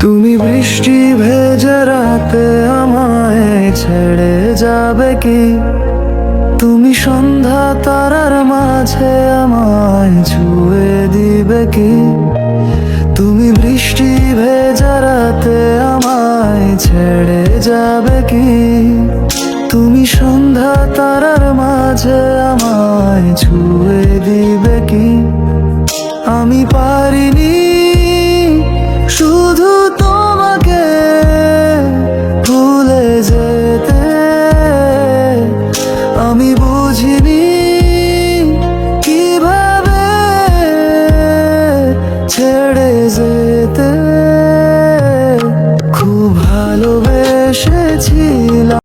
তুমি বৃষ্টি ভেজে রাতে আমায় ছেড়ে যাবে কি? তুমি সন্ধ্যা তারার মাঝে আমায় ছুঁয়ে দিবে কি? তুমি বৃষ্টি ভেজা রাতে আমায় ছেড়ে যাবে কি? তুমি সন্ধ্যা তারার মাঝে আমায় ছুঁয়ে দিবে কি? আমি পারিনি আমি বুঝিনি কীভাবে ছেড়ে যেতে। খুব ভালোবেসেছিলাম।